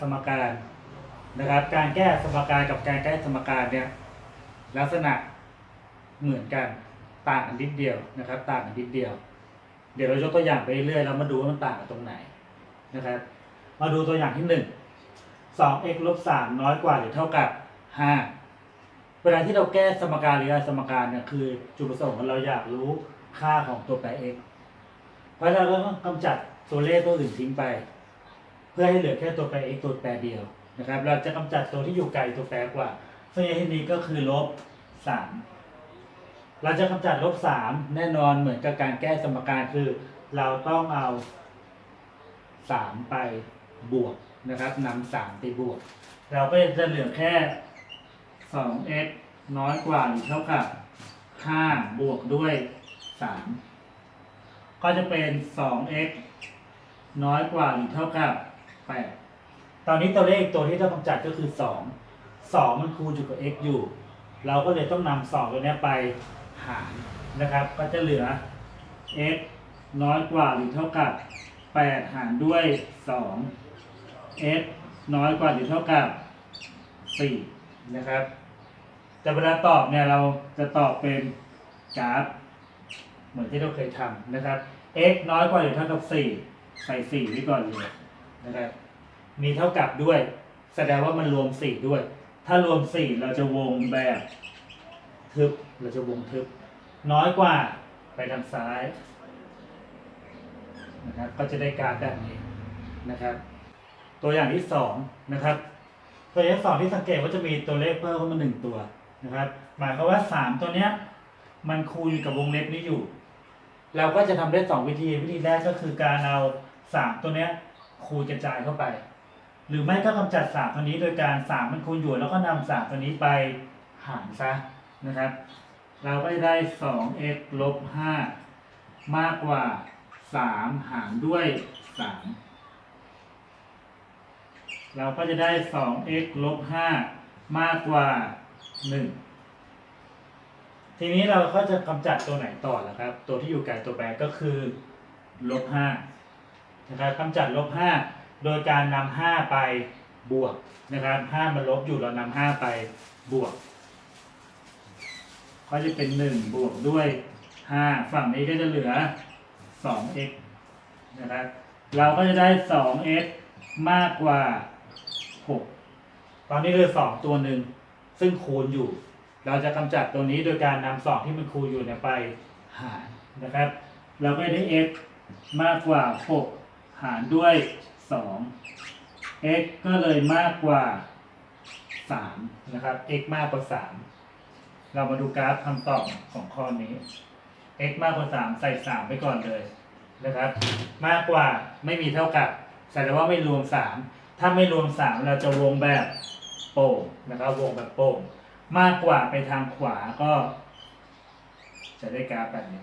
สมการนะครับ การแก้สมการกับการแก้สมการเนี่ยลักษณะเหมือนกันต่างกันนิดเดียวนะครับ ต่างกันนิดเดียว เดี๋ยวเรายกตัวอย่างไปเรื่อยแล้วมาดูว่ามันต่างกันตรงไหนนะครับ มาดูตัวอย่างที่หนึ่งสอง x ลบสามน้อยกว่าหรือเท่ากับห้าเวลาที่เราแก้สมการหรือสมการเนี่ยคือจุดประสงค์ของเราอยากรู้ค่าของตัวแปร x เพราะเราต้องกำจัดตัวเลขตัวอื่นทิ้งไป พื่อให้เหลือแค่ตัวแปร x ตัวแปรเดียวนะครับ เราจะกำจัดตัวที่อยู่ไกลตัวแปรกว่าซึ่งในที่นี้ก็คือลบสามเราจะกำจัดลบสามแน่นอนเหมือนกับการแก้สมการคือ เราต้องเอาสามไปบวกนะครับนำสามไปบวก เราก็จะเหลือแค่สอง x น้อยกว่าหรือเท่ากับห้าบวกด้วยสามก็จะเป็นสอง x น้อยกว่าหรือเท่ากับ แปดตอนนี้ตัวเลขตัวที่ต้องกำจัดก็คือสองสองมันคูณอยู่กับ x อยู่ เราก็เลยต้องนำสองตัวนี้ไปหารนะครับ ก็จะเหลือ x น้อยกว่าหรือเท่ากับแปดหารด้วยสอง x น้อยกว่าหรือเท่ากับสี่นะครับ แต่เวลาตอบเนี่ยเราจะตอบเป็นกราฟ เหมือนที่เราเคยทำนะครับ x น้อยกว่าหรือเท่ากับสี่ใส่สี่ไว้ก่อนเลย นะครับมีเท่ากับด้วย แสดงว่ามันรวมสี่ด้วย ถ้ารวมสี่เราจะวงแบบทึบเราจะวงทึบ น้อยกว่าไปทางซ้ายนะครับก็จะได้การแบบนี้นะครับ ตัวอย่างที่สองนะครับ ตัวอย่างที่สองที่สังเกตว่าจะมีตัวเลขเพิ่มเข้ามาหนึ่งตัวนะครับ หมายความว่าสามตัวเนี้ยมันคู่กับวงเล็บนี้อยู่ เราก็จะทำได้สองวิธีวิธีแรกก็คือการเอาสามตัวเนี้ย คูณกระจายเข้าไป หรือไม่ก็กำจัดสามตัวนี้โดยการสามมันคูณอยู่แล้วก็นำสามตัวนี้ไปหารซะนะครับ เราก็จะได้สอง x ลบห้ามากกว่าสามหารด้วยสามเราก็จะได้สอง x ลบห้ามากกว่าหนึ่งทีนี้เราก็จะกำจัดตัวไหนต่อล่ะครับ ตัวที่อยู่ไกลตัวแปรก็คือลบห้า นะครับกำจัดลบห้าโดยการนำห้าไปบวกนะครับห้ามันลบอยู่เรานำห้าไปบวก ก็จะเป็นหนึ่งบวกด้วยห้าฝั่งนี้ก็จะเหลือสอง x นะครับเราก็จะได้สอง x มากกว่าหกตอนนี้เหลือสองตัวหนึ่งซึ่งคูณอยู่ เราจะกำจัดตัวนี้โดยการนำสองที่มันคูณอยู่เนี่ยไปหารนะครับ เราก็ได้ x มากกว่า 6 หารด้วย 2 x ก็เลยมากกว่า 3 นะครับ x มากกว่า 3 เรามาดูกราฟคำตอบของข้อนี้ x มากกว่า 3 ใส่ 3 ไปก่อนเลยนะครับ มากกว่าไม่มีเท่ากับแสดงว่าไม่รวม 3 ถ้าไม่รวม 3 เราจะวงแบบโป่งนะครับวงแบบโป่งมากกว่าไปทางขวาก็ จะได้กราฟแบบนี้